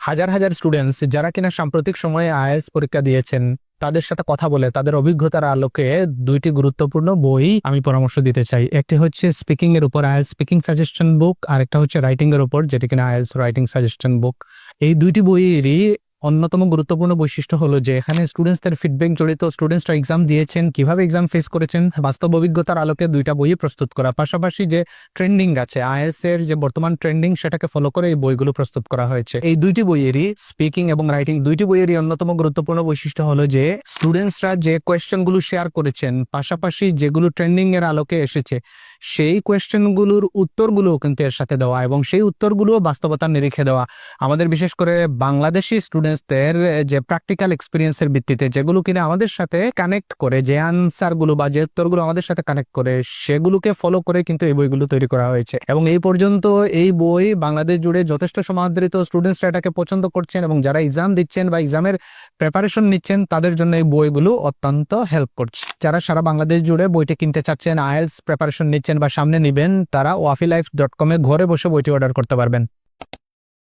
হাজার হাজার স্টুডেন্টস যারা কিনা সাম্প্রতিক সময়ে আইএলস পরীক্ষা দিয়েছেন, তাদের সাথে কথা বলে, তাদের অভিজ্ঞতার আলোকে দুইটি গুরুত্বপূর্ণ বই আমি পরামর্শ দিতে চাই। একটি হচ্ছে স্পিকিং এর উপর আইএলস স্পিকিং সাজেশন বুক আর একটা হচ্ছে রাইটিং এর উপর, যেটি কিনা আইএলস রাইটিং সাজেশন বুক এই দুইটি বইয়েরই অন্যতম গুরুত্বপূর্ণ বৈশিষ্ট্য হলো যে এখানে স্টুডেন্টসদের ফিডব্যাক জড়িত স্টুডেন্টসরা এক্সাম দিয়েছেন, কীভাবে এক্সাম ফেস করেছেন, বাস্তব অভিজ্ঞতার আলোকে দুইটা বই প্রস্তুত করা। পাশাপাশি যে ট্রেন্ডিং আছে আইএস এর যে বর্তমান ট্রেন্ডিং সেটাকে ফলো করে এই বইগুলো প্রস্তুত করা হয়েছে। এই দুইটি বইয়েরই স্পিকিং এবং রাইটিং দুইটি বইয়েরই অন্যতম গুরুত্বপূর্ণ বৈশিষ্ট্য হলো যে স্টুডেন্টসরা যে কোয়েশ্চেনগুলো শেয়ার করেছেন, পাশাপাশি যেগুলো ট্রেন্ডিং এর আলোকে এসেছে, সেই কোয়েশ্চেনগুলোর উত্তরগুলোও কিন্তু এর সাথে দেওয়া এবং সেই উত্তরগুলোও বাস্তবতার নিরিখে দেওয়া। আমাদের বিশেষ করে বাংলাদেশি স্টুডেন্টসদের যে প্র্যাকটিক্যাল এক্সপিরিয়েন্সের ভিত্তিতে যেগুলো কিনা আমাদের সাথে কানেক্ট করে, যে আনসারগুলো বা যে উত্তরগুলো আমাদের সাথে কানেক্ট করে, সেগুলোকে ফলো করে কিন্তু এই বইগুলো তৈরি করা হয়েছে। এবং এই পর্যন্ত এই বই বাংলাদেশ জুড়ে যথেষ্ট সমাদৃত স্টুডেন্টসরা এটাকে পছন্দ করছেন এবং যারা এক্সাম দিচ্ছেন বা এক্সামের প্রিপারেশন নিচ্ছেন, তাদের জন্য এই বইগুলো অত্যন্ত হেল্প করছে। যারা সারা বাংলাদেশ জুড়ে বইটি কিনতে চাচ্ছেন আইএলস প্রিপারেশন নিচ্ছেন বা সামনে নিবেন, তারা ওয়াফি লাইফ ডট কমে ঘরে বসে বইটি অর্ডার করতে পারবেন।